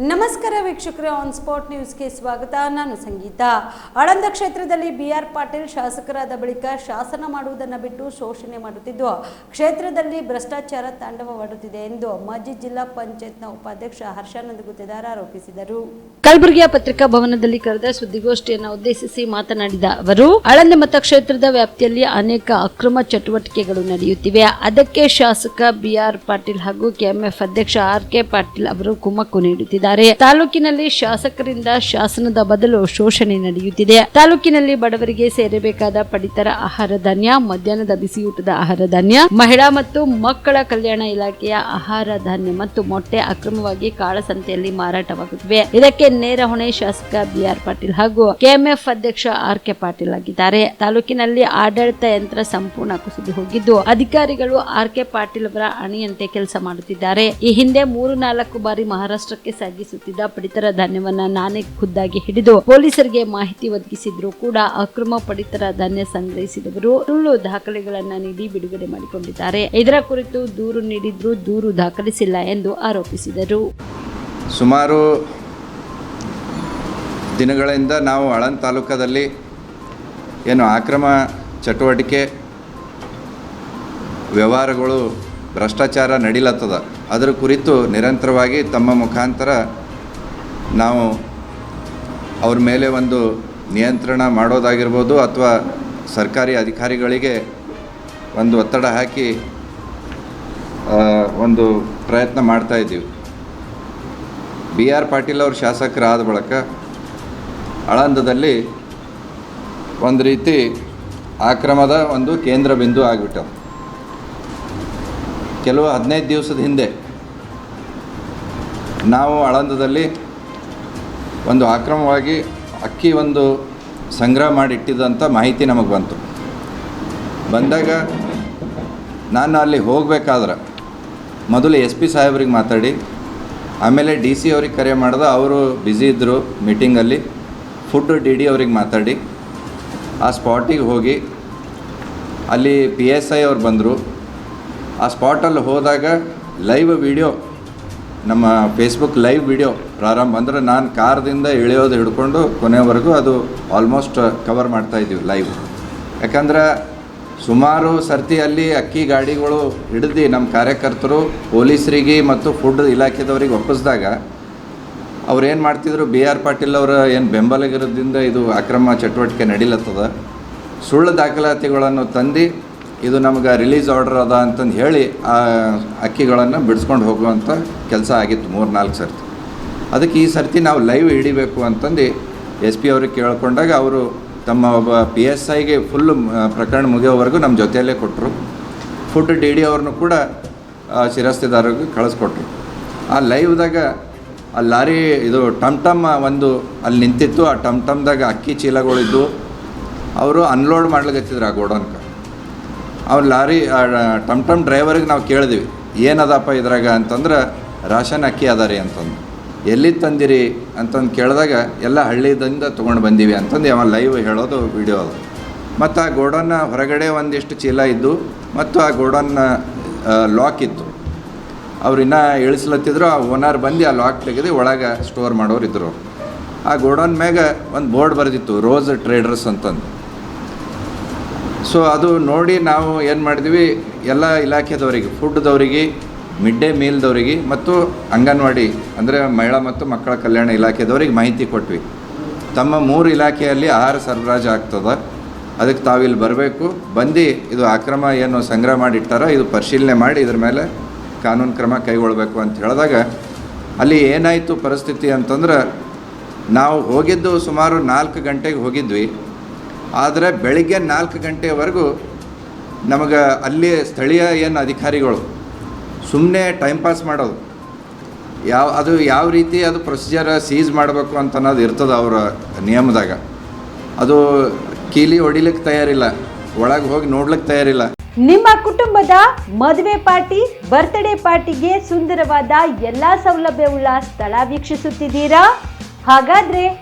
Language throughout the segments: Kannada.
ನಮಸ್ಕಾರ ವೀಕ್ಷಕರೇ ಆನ್ ಸ್ಪಾಟ್ ನ್ಯೂಸ್ಗೆ ಸ್ವಾಗತ. ನಾನು ಸಂಗೀತ. ಆಳಂದ ಕ್ಷೇತ್ರದಲ್ಲಿ ಬಿ ಆರ್ ಪಾಟೀಲ್ ಶಾಸಕರಾದ ಬಳಿಕ ಶಾಸನ ಮಾಡುವುದನ್ನು ಬಿಟ್ಟು ಶೋಷಣೆ ಮಾಡುತ್ತಿದ್ದು, ಕ್ಷೇತ್ರದಲ್ಲಿ ಭ್ರಷ್ಟಾಚಾರ ತಾಂಡವವಾಡುತ್ತಿದೆ ಎಂದು ಮಾಜಿ ಜಿಲ್ಲಾ ಪಂಚಾಯತ್ನ ಉಪಾಧ್ಯಕ್ಷ ಹರ್ಷಾನಂದ ಗುತ್ತೇದಾರ್ ಆರೋಪಿಸಿದರು. ಕಲಬುರಗಿಯ ಪತ್ರಿಕಾ ಭವನದಲ್ಲಿ ಕರೆದ ಸುದ್ದಿಗೋಷ್ಠಿಯನ್ನು ಉದ್ದೇಶಿಸಿ ಮಾತನಾಡಿದ ಅವರು, ಆಳಂದ ಮತಕ್ಷೇತ್ರದ ವ್ಯಾಪ್ತಿಯಲ್ಲಿ ಅನೇಕ ಅಕ್ರಮ ಚಟುವಟಿಕೆಗಳು ನಡೆಯುತ್ತಿವೆ. ಅದಕ್ಕೆ ಶಾಸಕ ಬಿಆರ್ ಪಾಟೀಲ್ ಹಾಗೂ ಕೆಎಂಎಫ್ ಅಧ್ಯಕ್ಷ ಆರ್ ಕೆ ಪಾಟೀಲ್ ಅವರು ಕುಮ್ಮಕ್ಕು ನೀಡುತ್ತಿದ್ದಾರೆ. ತಾಲೂಕಿನಲ್ಲಿ ಶಾಸಕರಿಂದ ಶಾಸನದ ಬದಲು ಶೋಷಣೆ ನಡೆಯುತ್ತಿದೆ. ತಾಲೂಕಿನಲ್ಲಿ ಬಡವರಿಗೆ ಸೇರಬೇಕಾದ ಪಡಿತರ ಆಹಾರ ಧಾನ್ಯ, ಮಧ್ಯಾಹ್ನದ ಬಿಸಿಯೂಟದ ಆಹಾರ ಧಾನ್ಯ, ಮಹಿಳಾ ಮತ್ತು ಮಕ್ಕಳ ಕಲ್ಯಾಣ ಇಲಾಖೆಯ ಆಹಾರ ಧಾನ್ಯ ಮತ್ತು ಮೊಟ್ಟೆ ಅಕ್ರಮವಾಗಿ ಕಾಳಸಂತೆಯಲ್ಲಿ ಮಾರಾಟವಾಗುತ್ತಿವೆ. ಇದಕ್ಕೆ ನೇರ ಹೊಣೆ ಶಾಸಕ ಬಿಆರ್ ಪಾಟೀಲ್ ಹಾಗೂ ಕೆಎಂಎಫ್ ಅಧ್ಯಕ್ಷ ಆರ್ ಕೆ ಪಾಟೀಲ್ ಆಗಿದ್ದಾರೆ. ತಾಲೂಕಿನಲ್ಲಿ ಆಡಳಿತ ಯಂತ್ರ ಸಂಪೂರ್ಣ ಕುಸಿದು ಹೋಗಿದ್ದು, ಅಧಿಕಾರಿಗಳು ಆರ್ ಕೆ ಪಾಟೀಲ್ ಅವರ ಅಣಿಯಂತೆ ಕೆಲಸ ಮಾಡುತ್ತಿದ್ದಾರೆ. ಈ ಹಿಂದೆ ಮೂರು ನಾಲ್ಕು ಬಾರಿ ಮಹಾರಾಷ್ಟ್ರಕ್ಕೆ ಸಾಗಿಸುತ್ತಿದ್ದ ಪಡಿತರ ಧಾನ್ಯವನ್ನ ನಾನೇ ಖುದ್ದಾಗಿ ಹಿಡಿದು ಪೊಲೀಸರಿಗೆ ಮಾಹಿತಿ ಒದಗಿಸಿದ್ರು ಕೂಡ ಅಕ್ರಮ ಪಡಿತರ ಧಾನ್ಯ ಸಂಗ್ರಹಿಸಿದವರು ಸುಳ್ಳು ದಾಖಲೆಗಳನ್ನ ನೀಡಿ ಬಿಡುಗಡೆ ಮಾಡಿಕೊಂಡಿದ್ದಾರೆ. ಇದರ ಕುರಿತು ದೂರು ನೀಡಿದ್ರು ದೂರು ದಾಖಲಿಸಿಲ್ಲ ಎಂದು ಆರೋಪಿಸಿದರು. ಸುಮಾರು ದಿನಗಳಿಂದ ನಾವು ಆಳಂದ ತಾಲೂಕದಲ್ಲಿ ಏನು ಅಕ್ರಮ ಚಟುವಟಿಕೆ ವ್ಯವಹಾರಗಳು ಭ್ರಷ್ಟಾಚಾರ ನಡೀಲತ್ತದ. ಅದರ ಕುರಿತು ನಿರಂತರವಾಗಿ ತಮ್ಮ ಮುಖಾಂತರ ನಾವು ಅವ್ರ ಮೇಲೆ ಒಂದು ನಿಯಂತ್ರಣ ಮಾಡೋದಾಗಿರ್ಬೋದು ಅಥವಾ ಸರ್ಕಾರಿ ಅಧಿಕಾರಿಗಳಿಗೆ ಒಂದು ಒತ್ತಡ ಹಾಕಿ ಒಂದು ಪ್ರಯತ್ನ ಮಾಡ್ತಾಯಿದ್ದೀವಿ ಬಿ ಆರ್ ಪಾಟೀಲ್ ಅವರು ಶಾಸಕರಾದ ಬಳಿಕ ಆಳಂದದಲ್ಲಿ ಒಂದು ರೀತಿ ಆಕ್ರಮದ ಒಂದು ಕೇಂದ್ರ ಬಿಂದು ಆಗಿಬಿಟ್ಟವು. ಕೆಲವು ಹದಿನೈದು ದಿವಸದ ಹಿಂದೆ ನಾವು ಆಳಂದದಲ್ಲಿ ಒಂದು ಆಕ್ರಮವಾಗಿ ಅಕ್ಕಿ ಒಂದು ಸಂಗ್ರಹ ಮಾಡಿಟ್ಟಿದ್ದಂಥ ಮಾಹಿತಿ ನಮಗೆ ಬಂತು. ಬಂದಾಗ ನಾನು ಅಲ್ಲಿ ಹೋಗಬೇಕಾದ್ರೆ ಮೊದಲು ಎಸ್ ಪಿ ಸಾಹೇಬ್ರಿಗೆ ಮಾತಾಡಿ, ಆಮೇಲೆ ಡಿ ಸಿ ಅವ್ರಿಗೆ ಕರೆ ಮಾಡಿದ, ಅವರು ಬ್ಯುಸಿ ಇದ್ದರು ಮೀಟಿಂಗಲ್ಲಿ ಫುಡ್ ಡಿ ಡಿ ಅವ್ರಿಗೆ ಮಾತಾಡಿ, ಆ ಸ್ಪಾಟಿಗೆ ಹೋಗಿ ಅಲ್ಲಿ ಪಿ ಎಸ್ ಐ ಅವ್ರು ಬಂದರು. ಆ ಸ್ಪಾಟಲ್ಲಿ ಹೋದಾಗ ಲೈವ್ ವಿಡಿಯೋ ನಮ್ಮ ಫೇಸ್ಬುಕ್ ಲೈವ್ ವಿಡಿಯೋ ಪ್ರಾರಂಭ. ಅಂದರೆ ನಾನು ಕಾರ್ದಿಂದ ಇಳಿಯೋದು ಹಿಡ್ಕೊಂಡು ಕೊನೆವರೆಗೂ ಅದು ಆಲ್ಮೋಸ್ಟ್ ಕವರ್ ಮಾಡ್ತಾಯಿದ್ದೀವಿ ಲೈವ್ ಯಾಕಂದ್ರೆ ಸುಮಾರು ಸರ್ತಿ ಅಲ್ಲಿ ಅಕ್ಕಿ ಗಾಡಿಗಳು ಹಿಡಿದು ನಮ್ಮ ಕಾರ್ಯಕರ್ತರು, ಪೊಲೀಸರಿಗೆ ಮತ್ತು ಫುಡ್ ಇಲಾಖೆದವ್ರಿಗೆ ಒಪ್ಪಿಸಿದಾಗ ಅವ್ರು ಏನು ಮಾಡ್ತಿದ್ರು ಬಿ ಆರ್ ಪಾಟೀಲ್ ಅವರ ಏನು ಬೆಂಬಲಿಗರದಿಂದ ಇದು ಅಕ್ರಮ ಚಟುವಟಿಕೆ ನಡೀಲತ್ತದ. ಸುಳ್ಳು ದಾಖಲಾತಿಗಳನ್ನು ತಂದು ಇದು ನಮ್ಗೆ ರಿಲೀಸ್ ಆರ್ಡರ್ ಅದ ಅಂತಂದು ಹೇಳಿ ಆ ಅಕ್ಕಿಗಳನ್ನು ಬಿಡಿಸ್ಕೊಂಡು ಹೋಗುವಂಥ ಕೆಲಸ ಆಗಿತ್ತು ಮೂರು ನಾಲ್ಕು ಸರ್ತಿ. ಅದಕ್ಕೆ ಈ ಸರ್ತಿ ನಾವು ಲೈವ್ ಹಿಡಿಬೇಕು ಅಂತಂದು ಎಸ್ ಪಿ ಅವ್ರಿಗೆ ಕೇಳ್ಕೊಂಡಾಗ ಅವರು ತಮ್ಮ ಒಬ್ಬ ಪಿ ಎಸ್ ಐಗೆ ಫುಲ್ ಪ್ರಕರಣ ಮುಗಿಯೋವರೆಗೂ ನಮ್ಮ ಜೊತೆಯಲ್ಲೇ ಕೊಟ್ಟರು ಫುಡ್ ಡಿ ಡಿ ಅವ್ರನ್ನೂ ಕೂಡ ಆ, ಶಿರಸ್ತೆದಾರರಿಗೆ ಕಳಿಸ್ಕೊಟ್ರು. ಆ ಲೈವ್ದಾಗ ಆ ಲಾರಿ ಇದು ಟಮ್ ಟಮ್ ಒಂದು ಅಲ್ಲಿ ನಿಂತಿತ್ತು. ಆ ಟಮ್ ಟಮ್ದಾಗ ಅಕ್ಕಿ ಚೀಲಗಳಿದ್ದು ಅವರು ಅನ್ಲೋಡ್ ಮಾಡ್ಲಿಕತ್ತಿದ್ರು ಆ ಗೋಡೌನ್ಗೆ ಅವ್ರು ಲಾರಿ ಟಮ್ ಟಮ್ ಡ್ರೈವರಿಗೆ ನಾವು ಕೇಳಿದ್ವಿ, ಏನದಪ್ಪ ಇದ್ರಾಗ? ಅಂತಂದ್ರೆ ರಾಷನ್ ಅಕ್ಕಿ ಅದ ರೀ ಅಂತಂದು. ಎಲ್ಲಿ ತಂದಿರಿ? ಅಂತಂದು ಕೇಳಿದಾಗ, ಎಲ್ಲ ಹಳ್ಳಿದಿಂದ ತೊಗೊಂಡು ಬಂದೀವಿ ಅಂತಂದು ಅವ ಲೈವ್ ಹೇಳೋದು ವಿಡಿಯೋ ಅದು. ಮತ್ತು ಆ ಗೋಡೌನ್ನ ಹೊರಗಡೆ ಒಂದಿಷ್ಟು ಚೀಲ ಇದ್ದು, ಮತ್ತು ಆ ಗೋಡೌನ್ನ ಲಾಕ್ ಇತ್ತು. ಅವ್ರು ಇನ್ನೂ ಇಳಿಸ್ಲತ್ತಿದ್ರು, ಆ ಓನರ್ ಬಂದು ಆ ಲಾಕ್ ತೆಗೆದು ಒಳಗೆ ಸ್ಟೋರ್ ಮಾಡೋರು ಇದ್ದರು ಆ ಗೋಡೌನ್ ಮ್ಯಾಗ ಒಂದು ಬೋರ್ಡ್ ಬರೆದಿತ್ತು, ರೋಸ್ ಟ್ರೇಡರ್ಸ್ ಅಂತಂದು. ಸೊ ಅದು ನೋಡಿ ನಾವು ಏನು ಮಾಡಿದ್ವಿ? ಎಲ್ಲ ಇಲಾಖೆದವರಿಗೆ ಫುಡ್ದವರಿಗೆ ಮಿಡ್ ಡೇ ಮೀಲ್ದವರಿಗೆ ಮತ್ತು ಅಂಗನವಾಡಿ, ಅಂದರೆ ಮಹಿಳಾ ಮತ್ತು ಮಕ್ಕಳ ಕಲ್ಯಾಣ ಇಲಾಖೆದವ್ರಿಗೆ ಮಾಹಿತಿ ಕೊಟ್ವಿ. ತಮ್ಮ ಮೂರು ಇಲಾಖೆಯಲ್ಲಿ ಆಹಾರ ಸರಬರಾಜು ಆಗ್ತದೆ. ಅದಕ್ಕೆ ತಾವಿಲ್ಲಿ ಬರಬೇಕು. ಬಂದು ಇದು ಅಕ್ರಮ ಏನು ಸಂಗ್ರಹ ಮಾಡಿಟ್ಟಾರೋ, ಇದು ಪರಿಶೀಲನೆ ಮಾಡಿ ಇದ್ರ ಮೇಲೆ ಕಾನೂನು ಕ್ರಮ ಕೈಗೊಳ್ಳಬೇಕು ಅಂತ ಹೇಳಿದಾಗ, ಅಲ್ಲಿ ಏನಾಯಿತು ಪರಿಸ್ಥಿತಿ ಅಂತಂದ್ರೆ, ನಾವು ಹೋಗಿದ್ದು ಸುಮಾರು ನಾಲ್ಕು ಗಂಟೆಗೆ ಹೋಗಿದ್ವಿ. ಆದರೆ ಬೆಳಿಗ್ಗೆ ನಾಲ್ಕು ಗಂಟೆವರೆಗೂ ನಮಗೆ ಅಲ್ಲಿ ಸ್ಥಳೀಯ ಏನು ಅಧಿಕಾರಿಗಳು ಸುಮ್ಮನೆ ಟೈಮ್ ಪಾಸ್ ಮಾಡೋದು. ಯಾವ, ಅದು ಯಾವ ರೀತಿ ಅದು ಪ್ರೊಸೀಜರ್ ಸೀಸ್ ಮಾಡಬೇಕು ಅಂತ ಅನ್ನೋದು ಇರ್ತದೆ ಅವರ ನಿಯಮದಾಗ. ಅದು ಕೀಲಿ ಹೊಡಿಲಿಕ್ಕೆ ತಯಾರಿಲ್ಲ, ಒಳಗೆ ಹೋಗಿ ನೋಡ್ಲಿಕ್ಕೆ ತಯಾರಿಲ್ಲ. ನಿಮ್ಮ ಕುಟುಂಬದ ಮದುವೆ ಪಾರ್ಟಿ ಬರ್ತ್ಡೇ ಪಾರ್ಟಿಗೆ ಸುಂದರವಾದ ಎಲ್ಲಾ ಸೌಲಭ್ಯವುಳ್ಳ ಸ್ಥಳ ವೀಕ್ಷಿಸುತ್ತಿದ್ದೀರಾ? ಹಾಗಾದ್ರೆ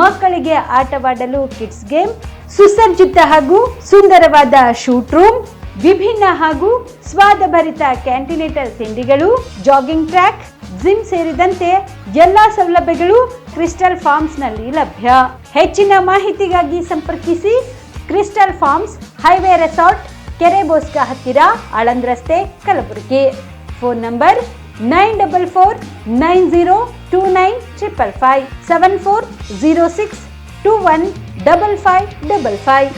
ಮಕ್ಕಳಿಗೆ ಆಟವಾಡಲು ಕಿಡ್ಸ್ ಗೇಮ್, ಸುಸಜ್ಜಿತ ಹಾಗೂ ಸುಂದರವಾದ ಶೂಟ್ ರೂಮ್, ವಿಭಿನ್ನ ಹಾಗೂ ಸ್ವಾದಭರಿತ ಕ್ಯಾಂಟಿನೇಟರ್ ತಿಂಡಿಗಳು, ಜಾಗಿಂಗ್ ಟ್ರ್ಯಾಕ್, ಜಿಮ್ ಸೇರಿದಂತೆ ಎಲ್ಲಾ ಸೌಲಭ್ಯಗಳು ಕ್ರಿಸ್ಟಲ್ ಫಾರ್ಮ್ಸ್ನಲ್ಲಿ ಲಭ್ಯ. ಹೆಚ್ಚಿನ ಮಾಹಿತಿಗಾಗಿ ಸಂಪರ್ಕಿಸಿ ಕ್ರಿಸ್ಟಲ್ ಫಾರ್ಮ್ಸ್ ಹೈವೇ ರೆಸಾರ್ಟ್, ಕೆರೆ ಬೋಸ್ಕ ಹತ್ತಿರ, ಆಳಂದ್ ರಸ್ತೆ, Kalaburagi. Phone number nine double four nine zero two nine triple five seven four zero six two one double five double five